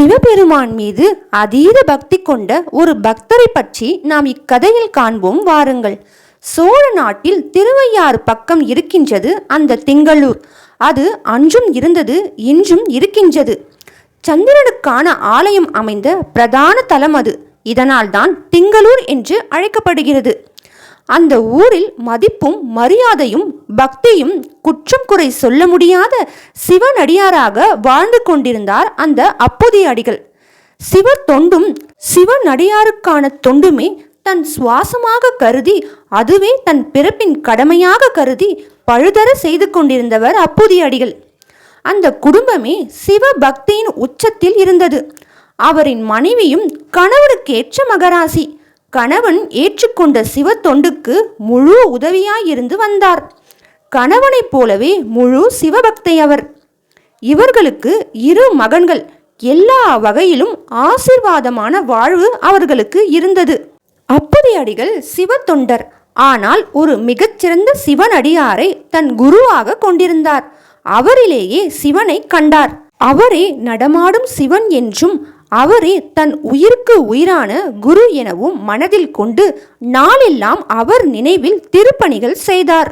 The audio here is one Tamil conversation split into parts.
சிவபெருமான் மீது அதீத பக்தி கொண்ட ஒரு பக்தரை பற்றி நாம் இக்கதையில் காண்போம் வாருங்கள். சோழ நாட்டில் திருவையாறு பக்கம் இருக்கின்றது அந்த திங்களூர். அது அன்றும் இருந்தது இன்றும் இருக்கின்றது. சந்திரனுக்கான ஆலயம் அமைந்த பிரதான தலம் அது. இதனால்தான் திங்களூர் என்று அழைக்கப்படுகிறது. அந்த ஊரில் மதிப்பும் மரியாதையும் பக்தியும் குற்றம் குறை சொல்ல முடியாத சிவனடியாராக வாழ்ந்து கொண்டிருந்தார் அந்த அப்போதைய அடிகள் சிவ தொண்டும் சிவனடியாருக்கான தொண்டுமே தன் சுவாசமாக கருதி அதுவே தன் பிறப்பின் கடமையாக கருதி பழுதர செய்து கொண்டிருந்தவர் அப்போதைய அடிகள் அந்த குடும்பமே சிவ பக்தியின் உச்சத்தில் இருந்தது. அவரின் மனைவியும் கணவருக்கேற்ற மகராசி. கணவன் ஏற்றுக்கொண்ட சிவ தொண்டுக்கு முழு உதவியாயிருந்து வந்தார். கணவனைப் போலவே முழு சிவபக்தை அவர். இவர்களுக்கு இரு மகன்கள் எல்லா வகையிலும் ஆசிர்வாதமான வாழ்வு அவர்களுக்கு இருந்தது. அப்படி அடிகள் சிவ தொண்டர் ஆனால் ஒரு மிகச்சிறந்த சிவனடியாரை தன் குருவாக கொண்டிருந்தார். அவரிலேயே சிவனை கண்டார். அவரே நடமாடும் சிவன் என்றும் அவரே தன் உயிருக்கு உயிரான குரு எனவும் மனதில் கொண்டு நாளெல்லாம் அவர் நினைவில் திருப்பணிகள் செய்தார்.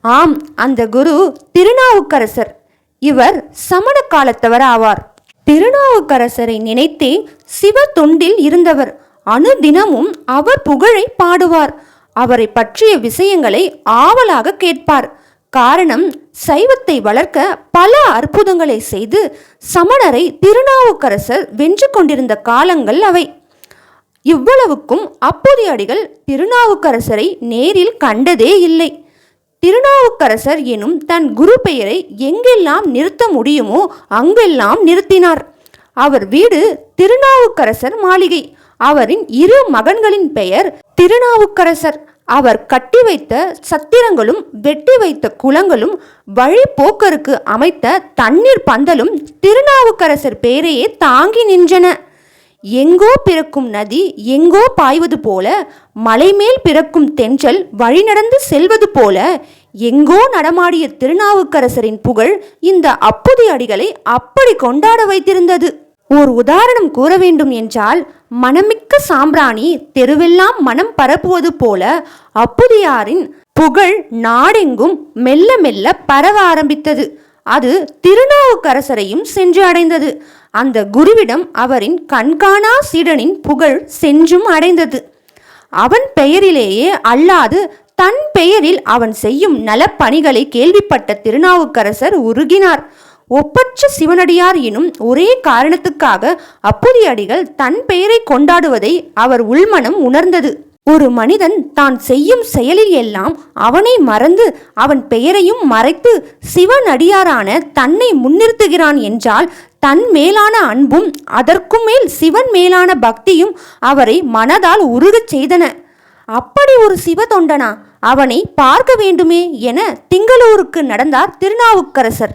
ஆம் அந்த குரு திருநாவுக்கரசர். இவர் சமண காலத்தவர் ஆவார் திருநாவுக்கரசரை நினைத்தே சிவ தொண்டில் இருந்தவர். அனுதினமும் அவர் புகழை பாடுவார். அவரை பற்றிய விஷயங்களை ஆவலாக கேட்பார். காரணம் சைவத்தை வளர்க்க பல அற்புதங்களை செய்து சமணரை திருநாவுக்கரசர் வென்று கொண்டிருந்த காலங்கள் அவை. இவ்வளவுக்கும் அப்போதைய அடிகள் திருநாவுக்கரசரை நேரில் கண்டதே இல்லை. திருநாவுக்கரசர் எனும் தன் குரு பெயரை எங்கெல்லாம் நிறுத்த முடியுமோ அங்கெல்லாம் நிறுத்தினார். அவர் வீடு திருநாவுக்கரசர் மாளிகை. அவரின் இரு மகன்களின் பெயர் திருநாவுக்கரசர். அவர் கட்டி வைத்த சத்திரங்களும் வெட்டி வைத்த குளங்களும் வழிப்போக்கருக்கு அமைத்த தண்ணீர் பந்தலும் திருநாவுக்கரசர் பேரையே தாங்கி நின்றன. எங்கோ பிறக்கும் நதி எங்கோ பாய்வது போல மலைமேல் பிறக்கும் தென்றல் வழிநடந்து செல்வது போல எங்கோ நடமாடிய திருநாவுக்கரசரின் புகழ் இந்த அப்புதி அடிகளை அப்படி கொண்டாட வைத்திருந்தது. ஓர் உதாரணம் கூற வேண்டும் என்றால் மனமிக்க சாம்பிராணி தெருவெல்லாம் மனம் பரப்புவது போல அப்புதியாரின் புகழ் நாடெங்கும் மெல்ல மெல்ல பரவ ஆரம்பித்தது. அது திருநாவுக்கரசரையும் சென்று அடைந்தது. அந்த குருவிடம் அவரின் கண்காணா சீடனின் புகழ் சென்றும் அடைந்தது. அவன் பெயரிலேயே அல்லாது தன் பெயரில் அவன் செய்யும் நலப்பணிகளை கேள்விப்பட்ட திருநாவுக்கரசர் உருகினார். ஒப்பற்ற சிவனடியார் எனும் ஒரே காரணத்துக்காக அப்புதியடிகள் தன் பெயரை கொண்டாடுவதை அவர் உள்மனம் உணர்ந்தது. ஒரு மனிதன் தான் செய்யும் செயலில் எல்லாம் அவனை மறந்து அவன் பெயரையும் மறைத்து சிவனடியாரான தன்னை முன்னிறுத்துகிறான் என்றால் தன் மேலான அன்பும் அதற்கும் மேல் சிவன் மேலான பக்தியும் அவரை மனதால் உருகச் செய்தன. அப்படி ஒரு சிவ தொண்டனா அவனை பார்க்க வேண்டுமே என திங்களூருக்கு நடந்தார் திருநாவுக்கரசர்.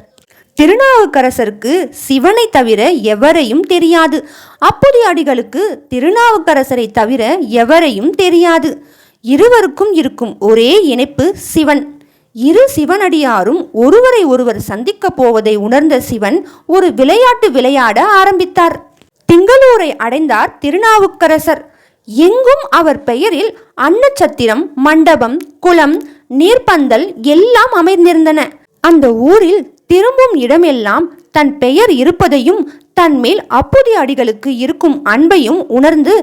திருநாவுக்கரசருக்கு சிவனை தவிர எவரையும் தெரியாது. அப்படி அடிகளுக்கு திருநாவுக்கரசரை தவிர எவரையும் தெரியாது. இருவருக்கும் இருக்கும் ஒரே இணைப்பு சிவன். இரு சிவனடியாரும் ஒருவரை ஒருவர் சந்திக்கப் போவதை உணர்ந்த சிவன் ஒரு விளையாட்டு விளையாட ஆரம்பித்தார். திங்களூரை அடைந்தார் திருநாவுக்கரசர். எங்கும் அவர் பெயரில் அன்னச்சத்திரம் மண்டபம் குளம் நீர்ப்பந்தல் எல்லாம் அமைந்திருந்தன. அந்த ஊரில் திரும்பும் இடமெல்லாம் தன் பெயர் இருப்பதையும் தன் மேல் அப்புதி அடிகளுக்கு இருக்கும் அன்பையும் உணர்ந்து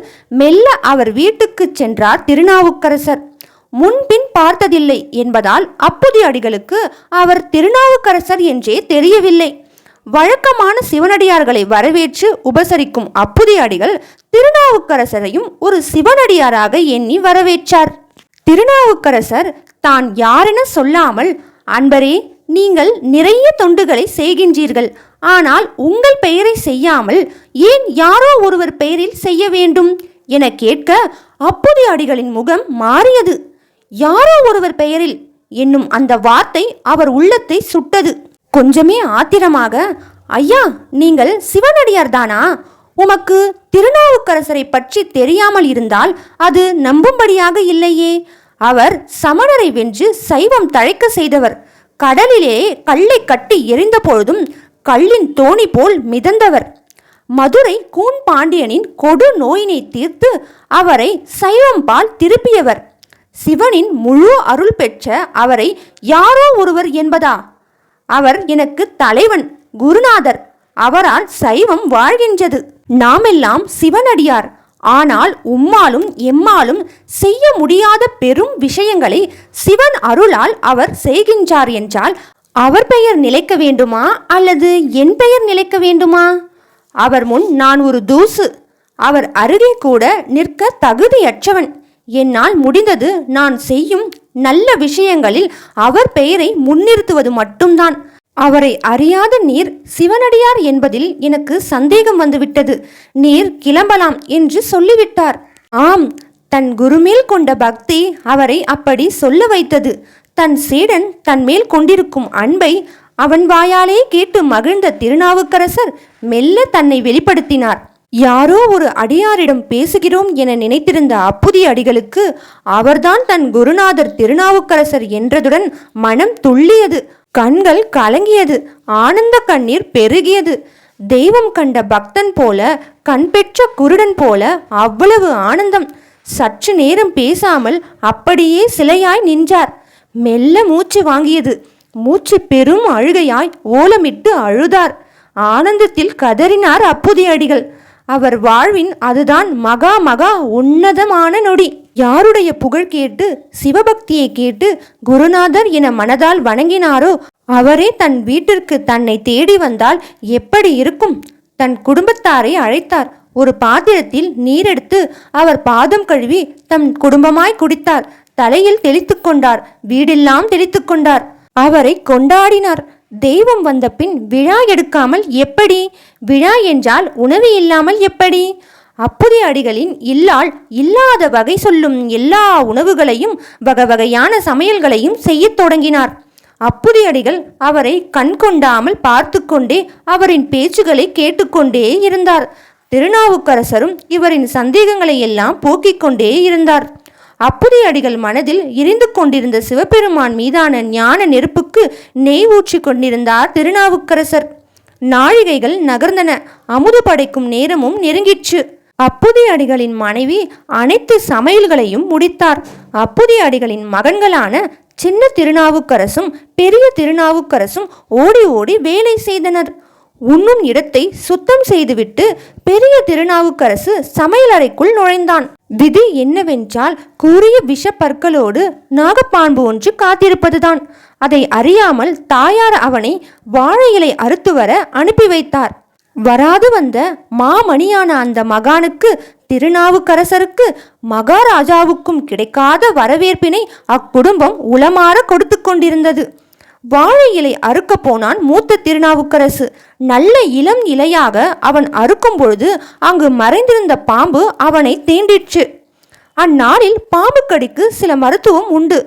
மெல்ல அவர் வீட்டுக்கு சென்றார் திருநாவுக்கரசர். முன்பின் பார்த்ததில்லை என்பதால் அப்புதி அடிகளுக்கு அவர் திருநாவுக்கரசர் என்றே தெரியவில்லை. வழக்கமான சிவனடியார்களை வரவேற்று உபசரிக்கும் அப்புதி அடிகள் திருநாவுக்கரசரையும் ஒரு சிவனடியாராக எண்ணி வரவேற்றார். திருநாவுக்கரசர் தான் யாரென சொல்லாமல் அன்பரே நீங்கள் நிறைய தொண்டுகளை செய்கின்றீர்கள். ஆனால் உங்கள் பெயரை செய்யாமல் ஏன் யாரோ ஒருவர் பெயரில் செய்ய வேண்டும்? என கேட்க அப்புதி அடிகளின் முகம் மாறியது. யாரோ ஒருவர் பெயரில் என்னும் அந்த வார்த்தை அவர் உள்ளத்தை சுட்டது. கொஞ்சமே ஆத்திரமாக ஐயா நீங்கள் சிவனடியார் தானா? உமக்கு திருநாவுக்கரசரை பற்றி தெரியாமல் இருந்தால் அது நம்பும்படியாக இல்லையே. அவர் சமணரை வென்று சைவம் தழைக்க செய்தவர். கடலிலே கல்லை கட்டி எரிந்த பொழுதும் கல்லின் தோணி போல் மிதந்தவர். மதுரை கூன் பாண்டியனின் கொடு நோயினை தீர்த்து அவரை சைவம்பால் திருப்பியவர். சிவனின் முழு அருள் பெற்ற அவரை யாரோ ஒருவர் என்பதா? அவர் எனக்கு தலைவன் குருநாதர். அவரால் சைவம் வாழ்கின்றது. நாமெல்லாம் சிவனடியார். ஆனால் உம்மாலும் எம்மாலும் செய்ய முடியாத பெரும் விஷயங்களை சிவன் அருளால் அவர் செய்கின்றார் என்றால் அவர் பெயர் நிலைக்க வேண்டுமா அல்லது என் பெயர் நிலைக்க வேண்டுமா? அவர் முன் நான் ஒரு தூசு. அவர் அருகே கூட நிற்க தகுதியற்றவன். என்னால் முடிந்தது நான் செய்யும் நல்ல விஷயங்களில் அவர் பெயரை முன்னிறுத்துவது மட்டும்தான். அவரை அறியாத நீர் சிவனடியார் என்பதில் எனக்கு சந்தேகம் வந்துவிட்டது. நீர் கிளம்பலாம் என்று சொல்லிவிட்டார். ஆம் தன் குருமேல் கொண்ட பக்தி அவரை அப்படி சொல்ல வைத்தது. தன் சீடன் தன் மேல் கொண்டிருக்கும் அன்பை அவன் வாயாலே கேட்டு மகிழ்ந்த திருநாவுக்கரசர் மெல்ல தன்னை வெளிப்படுத்தினார். யாரோ ஒரு அடியாரிடம் பேசுகிறோம் என நினைத்திருந்த அப்புதி அடிகளுக்கு அவர்தான் தன் குருநாதர் திருநாவுக்கரசர் என்றதுடன் மனம் துள்ளியது. கண்கள் கலங்கியது. ஆனந்த கண்ணீர் பெருகியது. தெய்வம் கண்ட பக்தன் போல கண் பெற்ற குருடன் போல அவ்வளவு ஆனந்தம். சற்று நேரம் பேசாமல் அப்படியே சிலையாய் நின்றார். மெல்ல மூச்சு வாங்கியது. மூச்சு பெரும் அழுகையாய் ஓலமிட்டு அழுதார். ஆனந்தத்தில் கதறினார் அப்புதி அடிகள் அவர் வாழ்வின் அதுதான் மகா மகா உன்னதமான நொடி. யாருடைய புகழ் கேட்டு சிவபக்தியை கேட்டு குருநாதர் என மனதால் வணங்கினாரோ அவரே தன் வீட்டிற்கு தன்னை தேடி வந்தால் எப்படி இருக்கும்? தன் குடும்பத்தாரை அழைத்தார். ஒரு பாத்திரத்தில் நீரெடுத்து அவர் பாதம் கழுவி தம் குடும்பமாய் குடித்தார். தலையில் தெளித்து கொண்டார். வீடெல்லாம் தெளித்து கொண்டார். அவரை கொண்டாடினார். தெய்வம் வந்த பின் விழா எடுக்காமல் எப்படி? விழா என்றால் உணவு இல்லாமல் எப்படி? அப்புதி அடிகளின் இல்லால் இல்லாத வகை சொல்லும் எல்லா உணவுகளையும் வகை வகையான சமையல்களையும் செய்யத் தொடங்கினார். அப்புதி அடிகள் அவரை கண் கொண்டாமல் பார்த்து கொண்டே அவரின் பேச்சுகளை கேட்டுக்கொண்டே இருந்தார். திருநாவுக்கரசரும் இவரின் சந்தேகங்களை எல்லாம் போக்கிக் கொண்டே இருந்தார். அப்புதி அடிகள் மனதில் எரிந்து கொண்டிருந்த சிவபெருமான் மீதான ஞான நெருப்புக்கு நெய் ஊற்றி கொண்டிருந்தார் திருநாவுக்கரசர். நாழிகைகள் நகர்ந்தன. அமுது படைக்கும் நேரமும் நெருங்கிற்று. அப்புதி அடிகளின் மனைவி அனைத்து சமையல்களையும் முடித்தார். அப்புதி அடிகளின் மகன்களான சின்ன திருநாவுக்கரசும் பெரிய திருநாவுக்கரசும் ஓடி ஓடி வேலை செய்தனர். உண்ணும் இடத்தை சுத்தம் செய்துவிட்டு பெரிய திருநாவுக்கரசு சமையலறைக்குள் நுழைந்தான். விதி என்னவென்றால் கூறிய விஷப்பற்களோடு நாகப்பாம்பு ஒன்று காத்திருப்பதுதான். அதை அறியாமல் தாயார் அவனை வாழை இலை அறுத்து வர அனுப்பி வைத்தார். வராது வந்த மாமணியான அந்த மகானுக்கு திருநாவுக்கரசருக்கு மகாராஜாவுக்கும் கிடைக்காத வரவேற்பினை அக்குடும்பம் உளமாற கொடுத்து கொண்டிருந்தது. வாழை இலை அறுக்க போனான் மூத்த திருநாவுக்கரசு. நல்ல இளம் இலையாக அவன் அறுக்கும் பொழுது அங்கு மறைந்திருந்த பாம்பு அவனை தீண்டிற்று. அந்நாளில் பாம்பு கடிக்கு சில மருத்துவம் உண்டு.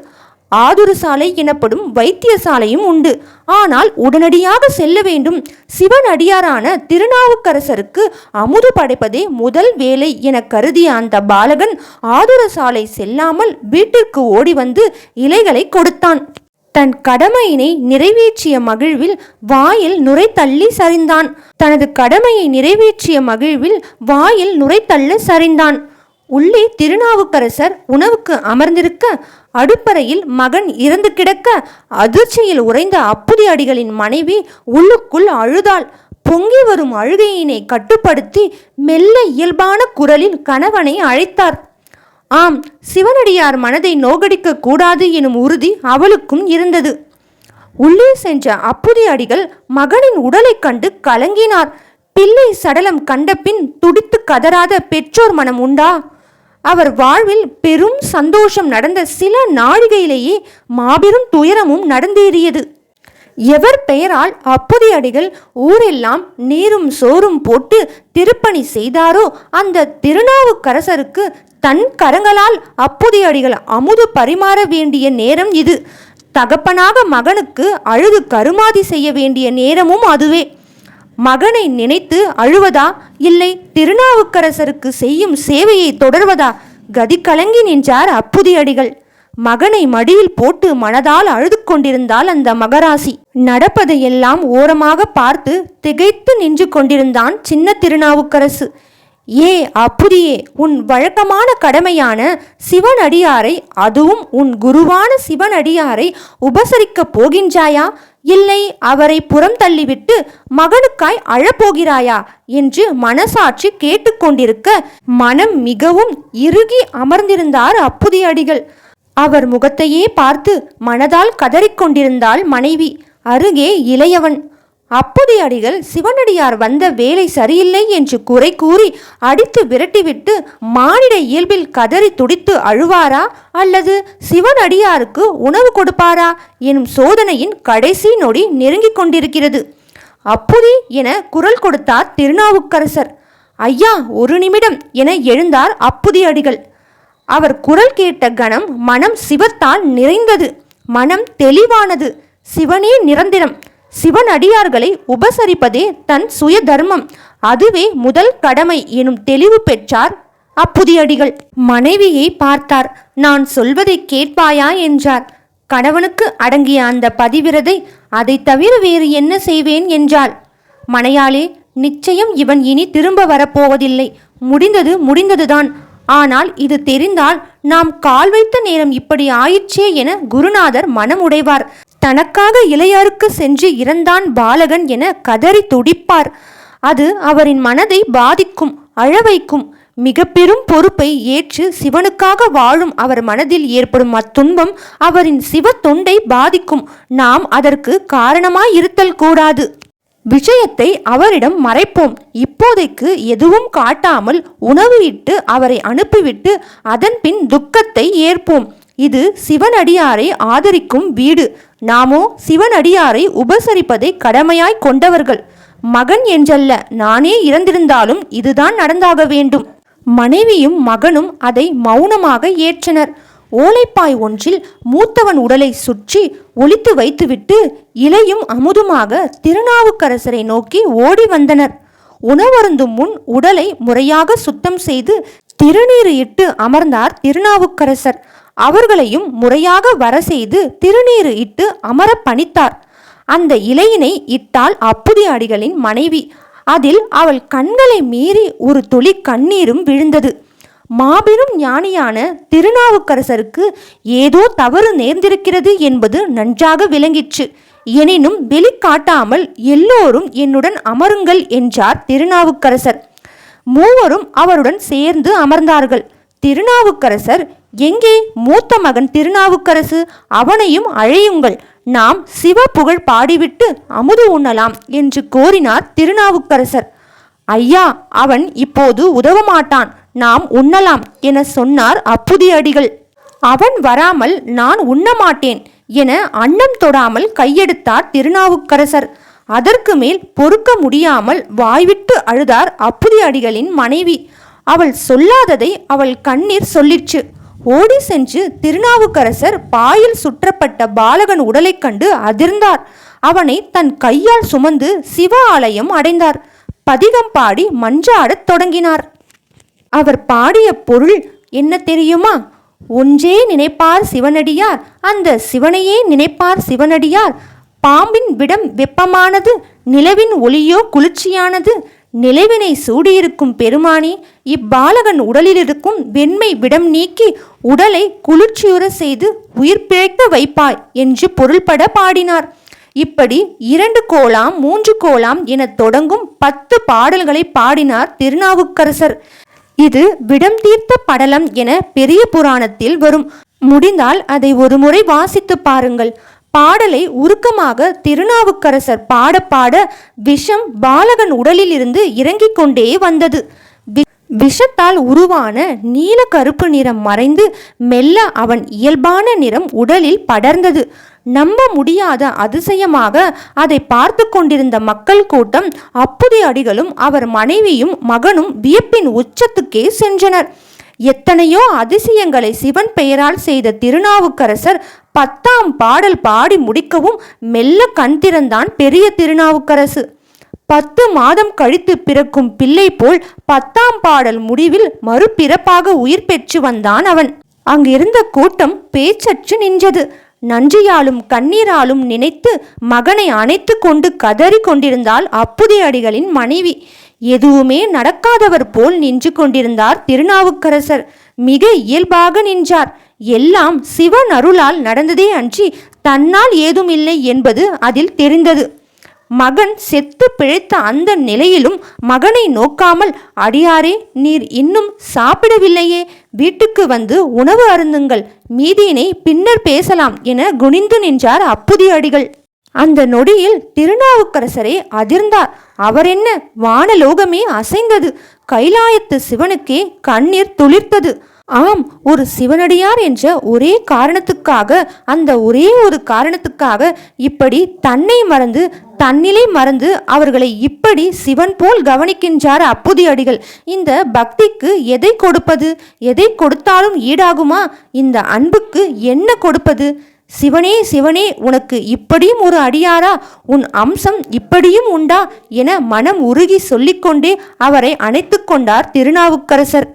ஆதுரு சாலை எனப்படும் வைத்தியசாலையும் உண்டு. ஆனால் உடனடியாக செல்ல வேண்டும். சிவன் அடியாரான திருநாவுக்கரசருக்கு அமுது படைப்பதே முதல் வேலை என கருதிய அந்த பாலகன் ஆதுர சாலை செல்லாமல் வீட்டிற்கு ஓடி வந்து இலைகளை கொடுத்தான். தன் கடமையினை நிறைவேற்றிய மகிழ்வில் வாயில் நுரை தள்ளி சரிந்தான். தனது கடமையை நிறைவேற்றிய மகிழ்வில் வாயில் நுரை தள்ள சரிந்தான். உள்ளே திருநாவுக்கரசர் உணவுக்கு அமர்ந்திருக்க அடுப்பறையில் மகன் இறந்து கிடக்க அதிர்ச்சியில் உறைந்த அப்புதி அடிகளின் மனைவி உள்ளுக்குள் அழுதாள். பொங்கி வரும் அழுகையினை கட்டுப்படுத்தி மெல்ல இயல்பான குரலில் கணவனை அழைத்தார். ஆம் சிவனடியார் மனதை நோகடிக்க கூடாது எனும் உறுதி அவளுக்கும் இருந்தது. உள்ளே சென்ற அப்புதி அடிகள் மகனின் உடலைக் கண்டு கலங்கினார். பிள்ளை சடலம் கண்டபின் துடித்து கதறாத பெற்றோர் மனம் உண்டா? அவர் வாழ்வில் பெரும் சந்தோஷம் நடந்த சில நாழிகையிலேயே மாபெரும் துயரமும் நடந்தேறியது. எவர் பெயரால் அப்புதி அடிகள் ஊரெல்லாம் நீரும் சோறும் போட்டு திருப்பணி செய்தாரோ அந்த திருநாவுக்கரசருக்கு தன் கரங்களால் அப்புதி அடிகள் அமுது பரிமாற வேண்டிய நேரம் இது. தகப்பனாக மகனுக்கு அழுது கருமாதி செய்ய வேண்டிய நேரமும் அதுவே. மகனை நினைத்து அழுவதா? இல்லை திருநாவுக்கரசருக்கு செய்யும் சேவையை தொடர்வதா? கதி கலங்கி நின்றார் அப்புதி அடிகள் மகனை மடியில் போட்டு மனதால் அழுது கொண்டிருந்தாள் அந்த மகராசி. நடப்பதையெல்லாம் ஓரமாக பார்த்து திகைத்து நின்று கொண்டிருந்தான் சின்ன திருநாவுக்கரசு. ஏ அப்புதியே உன் வழக்கமான கடமையான சிவனடியாரை அதுவும் உன் குருவான சிவனடியாரை உபசரிக்கப் போகின்றாயா? இல்லை அவரை புறம் தள்ளிவிட்டு மகனுக்காய் அழப்போகிறாயா? என்று மனசாட்சி கேட்டுக்கொண்டிருக்க மனம் மிகவும் இறுகி அமர்ந்திருந்தார் அப்புதி அடிகள் அவர் முகத்தையே பார்த்து மனதால் கதறிக்கொண்டிருந்தாள் மனைவி. அருகே இளையவன். அப்புதி அடிகள் சிவனடியார் வந்த வேலை சரியில்லை என்று குறை கூறி அடித்து விரட்டிவிட்டு மானிட இயல்பில் கதறி துடித்து அழுவாரா? அல்லது சிவனடியாருக்கு உணவு கொடுப்பாரா? எனும் சோதனையின் கடைசி நொடி நெருங்கிக் கொண்டிருக்கிறது. அப்புதி என குரல் கொடுத்தார் திருநாவுக்கரசர். ஐயா ஒரு நிமிடம் என எழுந்தார் அப்புதி அடிகள். அவர் குரல் கேட்ட கணம் மனம் சிவத்தால் நிறைந்தது. மனம் தெளிவானது. சிவனே நிரந்திரம். சிவன் அடியார்களை உபசரிப்பதே தன் சுய தர்மம். அதுவே முதல் கடமை எனும் தெளிவு பெற்றார் அப்புதியடிகள். மனைவியை பார்த்தார். நான் சொல்வதை கேட்பாயா? என்றார். கணவனுக்கு அடங்கிய அந்த பதிவிரதை அதை தவிர வேறு என்ன செய்வேன்? என்றாள். மனையாளே நிச்சயம் இவன் இனி திரும்ப வரப்போவதில்லை. முடிந்தது முடிந்ததுதான். ஆனால் இது தெரிந்தால் நாம் கால் வைத்த நேரம் இப்படி ஆயிற்றே என குருநாதர் மனம் உடைவார் தனக்காக இளையாருக்கு சென்று இறந்தான் பாலகன் என கதறி துடிப்பார். அது அவரின் மனதை பாதிக்கும் அழவைக்கும் மிக பெரும் பொறுப்பை ஏற்று சிவனுக்காக வாழும் அவர் மனதில் ஏற்படும் அத்துன்பம் அவரின் சிவ தொண்டை பாதிக்கும். நாம் அதற்கு காரணமாய் இருத்தல் கூடாது. விஷயத்தை அவரிடம் மறைப்போம். இப்போதைக்கு எதுவும் காட்டாமல் உணவு இட்டு அவரை அனுப்பிவிட்டு அதன் பின் துக்கத்தை ஏற்போம். இது சிவனடியாரை ஆதரிக்கும் வீடு. நாமோ சிவனடியாரை உபசரிப்பதை கடமையாய் கொண்டவர்கள். மகன் என்றல்ல நானே இறந்திருந்தாலும் இதுதான் நடந்தாக வேண்டும். மனைவியும் மகனும் அதை மௌனமாக ஏற்றனர். ஓலைப்பாய் ஒன்றில் மூத்தவன் உடலை சுற்றி ஒளித்து வைத்துவிட்டு இலையும் அமுதுமாக திருநாவுக்கரசரை நோக்கி ஓடி வந்தனர். உணவருந்தும் முன் உடலை முறையாக சுத்தம் செய்து திருநீறு இட்டு அமர்ந்தார் திருநாவுக்கரசர். அவர்களையும் முறையாக வர செய்து திருநீறு இட்டு அமர பணித்தார். அந்த இலையினை இட்டால் அப்புதி அடிகளின் மனைவி. அதில் அவள் கண்களை மீறி ஒரு துளி கண்ணீரும் விழுந்தது. மாபெரும் ஞானியான திருநாவுக்கரசருக்கு ஏதோ தவறு நேர்ந்திருக்கிறது என்பது நன்றாக விளங்கிற்று. எனினும் வெளிக்காட்டாமல் எல்லோரும் என்னுடன் அமருங்கள் என்றார் திருநாவுக்கரசர். மூவரும் அவருடன் சேர்ந்து அமர்ந்தார்கள். திருநாவுக்கரசர் எங்கே மூத்த மகன் திருநாவுக்கரசு? அவனையும் அழையுங்கள். நாம் சிவ புகழ் பாடிவிட்டு அமுது உண்ணலாம் என்று கோரினார் திருநாவுக்கரசர். ஐயா அவன் இப்போது உதவ மாட்டான் நாம் உண்ணலாம் என சொன்னார் அப்புதியடிகள். அவன் வராமல் நான் உண்ண மாட்டேன் என அன்னம் தொடாமல் கையெடுத்தார் திருநாவுக்கரசர். அதற்கு மேல் பொறுக்க முடியாமல் வாய்விட்டு அழுதார் அப்புதி அடிகளின் மனைவி. அவள் சொல்லாததை அவள் கண்ணீர் சொல்லிற்று. ஓடி சென்று திருநாவுக்கரசர் பாயில் சுற்றப்பட்ட பாலகன் உடலைக் கண்டு அதிர்ந்தார். அவனை தன் கையால் சுமந்து சிவ ஆலயம் அடைந்தார். பதிகம் பாடி மஞ்சாடத் தொடங்கினார். அவர் பாடிய பொருள் என்ன தெரியுமா? ஒன்றே நினைப்பார் சிவனடியார் அந்த சிவனையே நினைப்பார் சிவனடியார். பாம்பின் விடம் வெப்பமானது நிலவின் ஒளியோ குளிர்ச்சியானது. நிலவினை சூடியிருக்கும் பெருமானி இப்பாலகன் உடலிலிருக்கும் வெண்மை விடம் நீக்கி உடலை குளிர்ச்சியுற செய்து உயிர் பிழைக்க வைப்பாய் என்று பொருள்பட பாடினார். இப்படி இரண்டு கோலாம் மூன்று கோலாம் என தொடங்கும் பத்து பாடல்களை பாடினார் திருநாவுக்கரசர். இது விடம் தீர்த்த படலம் என பெரிய புராணத்தில் வரும். முடிந்தால் அதை ஒருமுறை வாசித்து பாருங்கள். பாடலை உருக்கமாக திருநாவுக்கரசர் பாட பாட விஷம் பாலகன் உடலில் இருந்து இறங்கிக் கொண்டே வந்தது. விஷத்தால் உருவான நீல கருப்பு நிறம் மறைந்து மெல்ல அவன் இயல்பான நிறம் உடலில் படர்ந்தது. நம்ப முடியாத அதிசயமாக அதை பார்த்து கொண்டிருந்த மக்கள் கூட்டம் அப்புதி அடிகளும் அவர் மனைவியும் மகனும் வியப்பின் உச்சத்துக்கே சென்றனர். எத்தனையோ அதிசயங்களை சிவன் பெயரால் செய்த திருநாவுக்கரசர் பத்தாம் பாடல் பாடி முடிக்கவும் மெல்ல கண் திறந்தான் பெரிய திருநாவுக்கரசு. பத்து மாதம் கழித்து பிறக்கும் பிள்ளை போல் பத்தாம் பாடல் முடிவில் மறுபிறப்பாக உயிர் பெற்று வந்தான் அவன். அங்கிருந்த கூட்டம் பேச்சற்று நின்றது. நன்றியாலும் கண்ணீராலும் நினைத்து மகனை அணைத்து கொண்டு கதறி கொண்டிருந்தாள் அப்புதி அடிகளின் மனைவி. எதுவுமே நடக்காதவர் போல் நின்று கொண்டிருந்தார் திருநாவுக்கரசர். மிக இயல்பாக நின்றார். எல்லாம் சிவன் அருளால் நடந்ததே அன்றி தன்னால் ஏதும் இல்லை என்பது அதில் தெரிந்தது. மகன் செத்து பிழைத்த அந்த நிலையிலும் மகனை நோக்காமல் அடியாரே நீர் இன்னும் சாப்பிடவில்லையே வீட்டுக்கு வந்து உணவு அருந்துங்கள் மீதியினை பின்னர் பேசலாம் என குனிந்து நின்றார் அப்புதி அடிகள் அந்த நொடியில் திருநாவுக்கரசரே அதிர்ந்தார். அவர் என்ன? வானலோகமே அசைந்தது. கைலாயத்து சிவனுக்கே கண்ணீர் துளிர்த்தது. ஆம் ஒரு சிவனடியார் என்ற ஒரே காரணத்துக்காக அந்த ஒரே ஒரு காரணத்துக்காக இப்படி தன்னை மறந்து தன்னிலை மறந்து அவர்களை இப்படி சிவன் போல் கவனிக்கின்றார் அப்புதி அடிகள் இந்த பக்திக்கு எதை கொடுப்பது? எதை கொடுத்தாலும் ஈடாகுமா? இந்த அன்புக்கு என்ன கொடுப்பது? சிவனே சிவனே உனக்கு இப்படியும் ஒரு அடியாரா? உன் அம்சம் இப்படியும் உண்டா? என மனம் உருகி சொல்லிக்கொண்டே அவரை அணைத்து கொண்டார் திருநாவுக்கரசர்.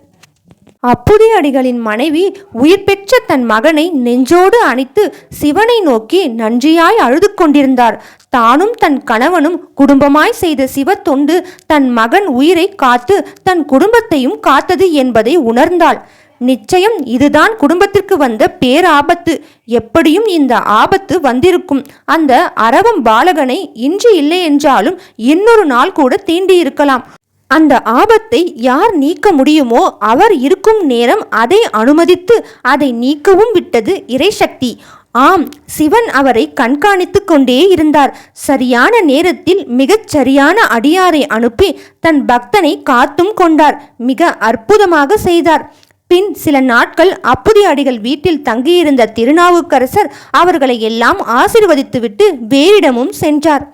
அப்புதி அடிகளின் மனைவி உயிர் பெற்ற தன் மகனை நெஞ்சோடு அணைத்து சிவனை நோக்கி நன்றியாய் அழுது கொண்டிருந்தார். தானும் தன் கணவனும் குடும்பமாய் செய்த சிவ தொண்டு தன் மகன் உயிரை காத்து தன் குடும்பத்தையும் காத்தது என்பதை உணர்ந்தாள். நிச்சயம் இதுதான் குடும்பத்திற்கு வந்த பேராபத்து. எப்படியும் இந்த ஆபத்து வந்திருக்கும். அந்த அரவம் பாலகனை இன்று இல்லை என்றாலும் இன்னொரு நாள் கூட தீண்டியிருக்கலாம் அந்த ஆபத்தை யார் நீக்க முடியுமோ அவர் இருக்கும் நேரம் அதை அனுமதித்து அதை நீக்கவும் விட்டது இறைசக்தி. ஆம் சிவன் அவரை கண்காணித்து கொண்டே இருந்தார். சரியான நேரத்தில் மிகச் சரியான அடியாரை அனுப்பி தன் பக்தனை காத்தும் கொண்டார். மிக அற்புதமாக செய்தார். பின் சில நாட்கள் அப்புதி அடிகள் வீட்டில் தங்கியிருந்த திருநாவுக்கரசர் அவர்களை எல்லாம் ஆசிர்வதித்துவிட்டு வேறிடமும் சென்றார்.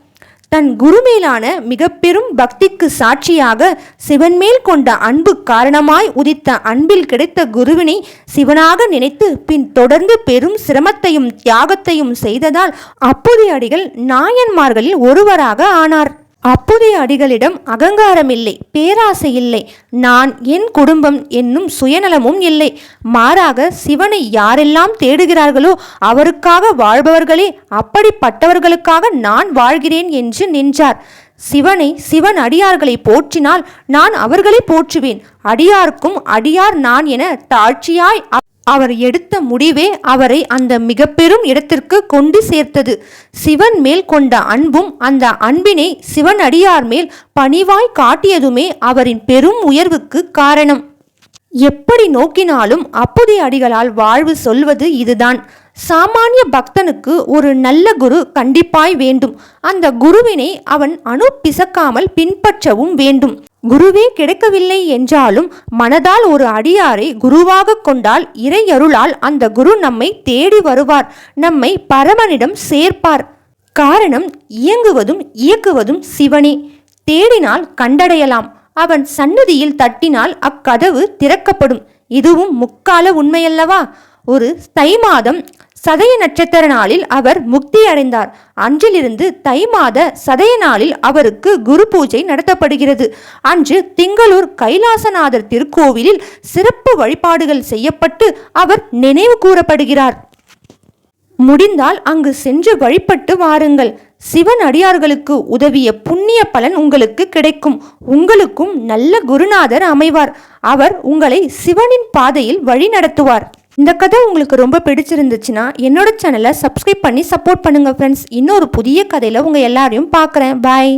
தன் குரு மேலான மிக பெரும் பக்திக்கு சாட்சியாக சிவன் மேல் கொண்ட அன்பு காரணமாய் உதித்த அன்பில் கிடைத்த குருவினை சிவனாக நினைத்து பின் தொடர்ந்து பெரும் சிரமத்தையும் தியாகத்தையும் செய்ததால் அப்புதி அடிகள் நாயன்மார்களில் ஒருவராக ஆனார். அப்போதைய அடிகளிடம் அகங்காரம் இல்லை பேராசை இல்லை நான் என் குடும்பம் என்னும் சுயநலமும் இல்லை. மாறாக சிவனை யாரெல்லாம் தேடுகிறார்களோ அவருக்காக வாழ்பவர்களே அப்படிப்பட்டவர்களுக்காக நான் வாழ்கிறேன் என்று நின்றார். சிவனை சிவன் அடியார்களை போற்றினால் நான் அவர்களை போற்றுவேன். அடியார்க்கும் அடியார் நான் என தாழ்ச்சியாய் அவர் எடுத்த முடிவே அவரை அந்த மிக பெரும் இடத்திற்கு கொண்டு சேர்த்தது. சிவன் மேல் கொண்ட அன்பும் அந்த அன்பினை சிவன் அடியார் மேல் பணிவாய் காட்டியதுமே அவரின் பெரும் உயர்வுக்கு காரணம். எப்படி நோக்கினாலும் அப்புதி அடிகளால் வாழ்வு சொல்வது இதுதான். சாமானிய பக்தனுக்கு ஒரு நல்ல குரு கண்டிப்பாய் வேண்டும். அந்த குருவினை அவன் அணு பிசக்காமல் பின்பற்றவும் வேண்டும். குருவே கிடைக்கவில்லை என்றாலும் மனதால் ஒரு அடியாரை குருவாக கொண்டால் இறையருளால் அந்த குரு நம்மை தேடி வருவார் நம்மை பரமனிடம் சேர்ப்பார். காரணம் இயங்குவதும் இயக்குவதும் சிவனே. தேடினால் கண்டடையலாம். அவன் சன்னதியில் தட்டினால் அக்கதவு திறக்கப்படும். இதுவும் முக்கால உண்மையல்லவா? ஒரு தை மாதம் சதய நட்சத்திர நாளில் அவர் முக்தி அடைந்தார். அன்றிலிருந்து தை மாத சதய நாளில் அவருக்கு குரு பூஜை நடத்தப்படுகிறது. அன்று திங்களூர் கைலாசநாதர் திருக்கோவிலில் சிறப்பு வழிபாடுகள் செய்யப்பட்டு அவர் நினைவு கூறப்படுகிறார். முடிந்தால் அங்கு சென்று வழிபட்டு வாருங்கள். சிவன் அடியார்களுக்கு உதவிய புண்ணிய பலன் உங்களுக்கு கிடைக்கும். உங்களுக்கும் நல்ல குருநாதர் அமைவார். அவர் உங்களை சிவனின் பாதையில் வழி நடத்துவார். இந்த கதை உங்களுக்கு ரொம்ப பிடிச்சிருந்துச்சுன்னா என்னோட சேனலை சப்ஸ்கிரைப் பண்ணி சப்போர்ட் பண்ணுங்கள் ஃப்ரெண்ட்ஸ் இன்னொரு புதிய கதையில் உங்கள் எல்லாரையும் பார்க்குறேன். பாய்